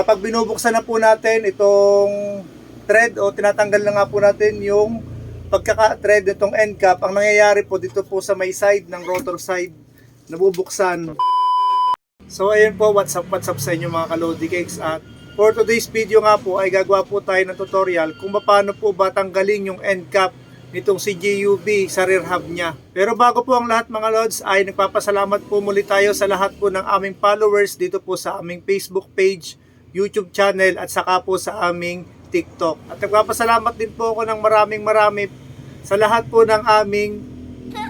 kapag binubuksan na po natin itong thread o tinatanggal na nga po natin yung pagkaka-thread nitong end cap, ang nangyayari po dito po sa may side ng rotor side, nabubuksan. So ayun po, what's up, what's up sa inyo mga kalodi cakes at for today's video nga po ay gagawa po tayo ng tutorial kung paano po ba tanggalin yung end cap nitong CJUB sa rear hub niya. Pero bago po ang lahat mga lods ay nagpapasalamat po muli tayo sa lahat po ng aming followers dito po sa aming Facebook page, YouTube channel at saka po sa aming TikTok. At nagpapasalamat din po ako ng maraming marami sa lahat po ng aming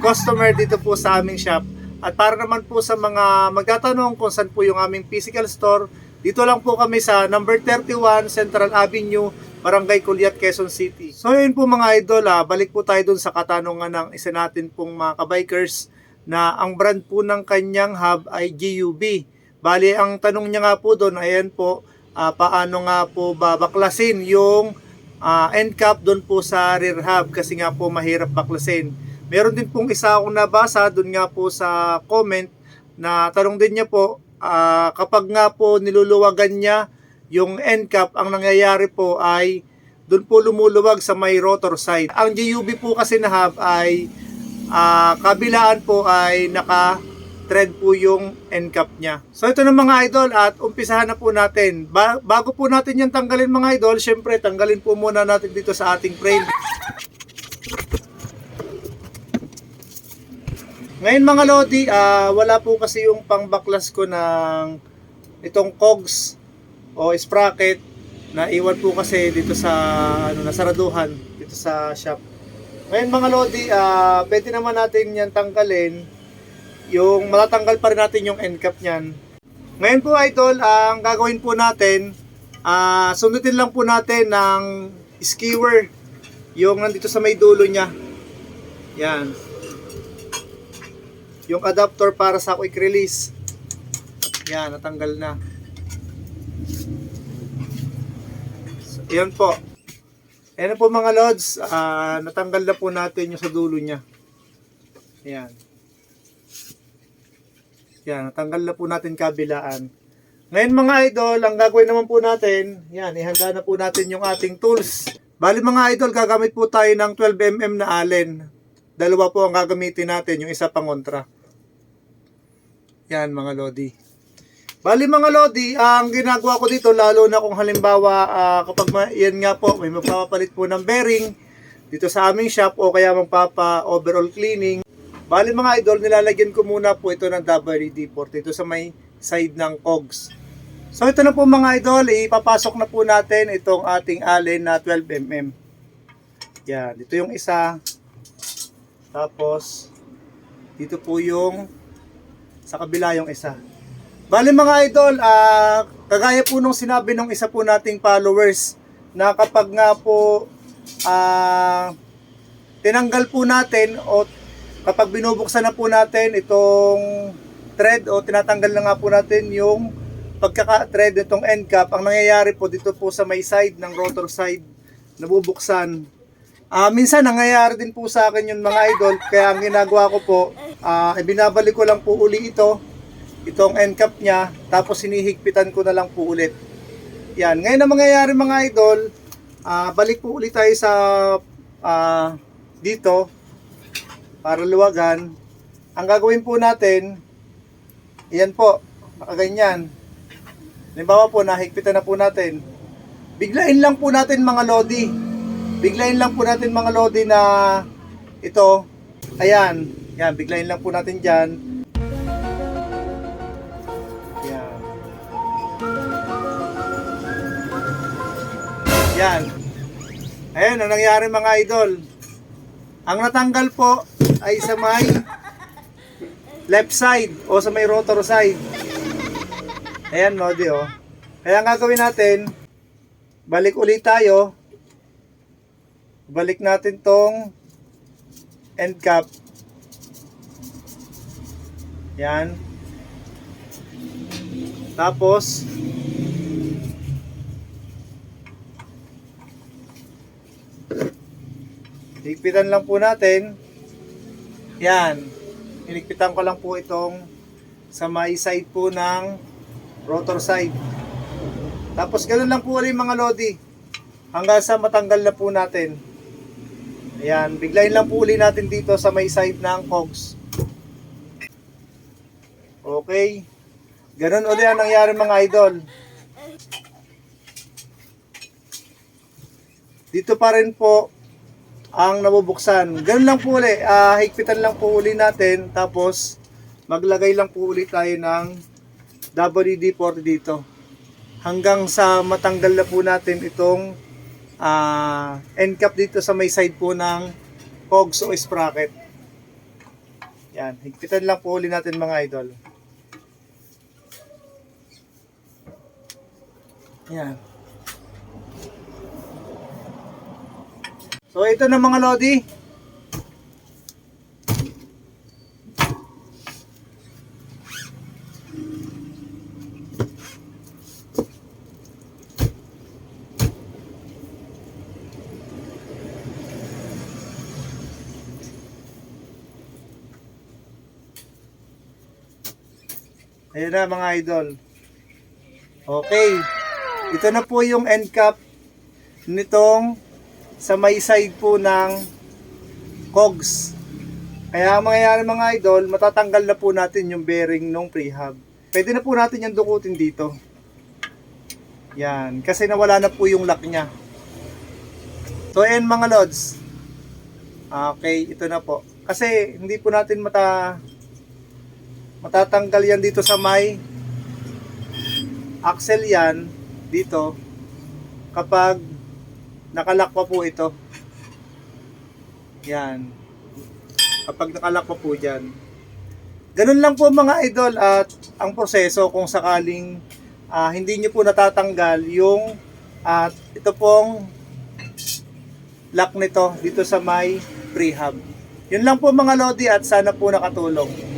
customer dito po sa aming shop. At para naman po sa mga magtatanong kung saan po yung aming physical store, dito lang po kami sa number 31 Central Avenue, Barangay Culiat, Quezon City. So yun po mga idol, ah, balik po tayo dun sa katanungan ng isa natin pong mga kabikers na ang brand po ng kanyang hub ay GUB. Bali, ang tanong niya nga po doon, ayan po, ah, paano nga po babaklasin yung ah, end cap doon po sa rear hub kasi nga po mahirap baklasin. Meron din pong isa akong nabasa doon nga po sa comment na tanong din niya po ah, kapag nga po niluluwagan niya yung end cap, ang nangyayari po ay doon po lumuluwag sa may rotor side. Ang GUB po kasi na hub ay ah, kabilaan po ay naka thread po yung end cap niya. So ito na mga idol at umpisahan na po natin. Ba- bago po natin yan tanggalin mga idol, syempre tanggalin po muna natin dito sa ating frame. Ngayon mga Lodi, ah, wala po kasi yung pangbaklas ko ng itong cogs o sprocket na iwan po kasi dito sa ano nasaraduhan dito sa shop. Ngayon mga Lodi, ah, pwede naman natin yan tanggalin yung matatanggal pa rin natin yung end cap niyan. Ngayon po idol, ang gagawin po natin, ah sundutin lang po natin ng skewer yung nandito sa may dulo niya. Yan. Yung adapter para sa quick release. Yan, natanggal na. So, yan po. Ayan po mga lods, ah, natanggal na po natin yung sa dulo niya. Ayan. Yan, natanggal na po natin kabilaan. Ngayon mga idol, ang gagawin naman po natin, yan, ihanda na po natin yung ating tools. Bali mga idol, gagamit po tayo ng 12mm na allen. Dalawa po ang gagamitin natin, yung isa pang kontra. Yan mga lodi. Bali mga lodi, ang ginagawa ko dito, lalo na kung halimbawa, ah, kapag yan nga po, may magpapalit po ng bearing dito sa aming shop o kaya magpapa overall cleaning. Bali mga idol, nilalagyan ko muna po ito ng WD-40 dito sa may side ng cogs. So ito na po mga idol, ipapasok na po natin itong ating allen na 12mm. Yan, dito yung isa. Tapos, dito po yung sa kabila yung isa. Bali mga idol, ah, kagaya po nung sinabi nung isa po nating followers na kapag nga po ah, tinanggal po natin o kapag binubuksan na po natin itong thread o tinatanggal na nga po natin yung pagkaka-thread nitong end cap, ang nangyayari po dito po sa may side ng rotor side nabubuksan. Ah, minsan nangyayari din po sa akin yung mga idol, kaya ang ginagawa ko po, ah, ibinabalik ko lang po uli ito, itong end cap niya, tapos hinihigpitan ko na lang po ulit. Yan, ngayon ang mangyayari mga idol, ah, balik po ulit tayo sa ah, dito, para luwagan. Ang gagawin po natin, yan po, makaganyan. Halimbawa po, nahigpitan na po natin. Biglain lang po natin mga lodi. Biglain lang po natin mga lodi na ito. Ayan. Yan, biglain lang po natin dyan. Yan. Yan. Ayan, ang nangyari mga idol. Ang natanggal po ay sa may left side o sa may rotor side. Ayan, Lodi, oh. Kaya ang gagawin natin, balik ulit tayo. Balik natin tong end cap. Yan. Tapos, higpitan lang po natin. Yan. Hinigpitan ko lang po itong sa may side po ng rotor side. Tapos ganun lang po ulit mga lodi. Hanggang sa matanggal na po natin. Ayan, biglayin lang po uli natin dito sa may side ng cogs. Okay. Ganun uli ang nangyari mga idol. Dito pa rin po ang nabubuksan. Ganun lang po uli. ah, higpitan lang po uli natin. Tapos, maglagay lang po uli tayo ng WD-40 dito. Hanggang sa matanggal na po natin itong ah, end cap dito sa may side po ng cogs o sprocket. Yan. Higpitan lang po uli natin mga idol. Yan. So ito na mga lodi. Ayun na mga idol. Okay. Ito na po yung end cap nitong sa may side po ng cogs. Kaya ang mangyayari mga idol, matatanggal na po natin yung bearing nung prehab. Pwede na po natin yung dukutin dito. Yan, kasi nawala na po yung lock niya. So ayan mga lods. Okay, ito na po. Kasi hindi po natin mata matatanggal yan dito sa may axle yan dito kapag nakalak pa po ito. Yan. Kapag nakalak pa po dyan. Ganun lang po mga idol at ang proseso kung sakaling ah, hindi nyo po natatanggal yung at ito pong lock nito dito sa may prehab. Yun lang po mga lodi at sana po nakatulong.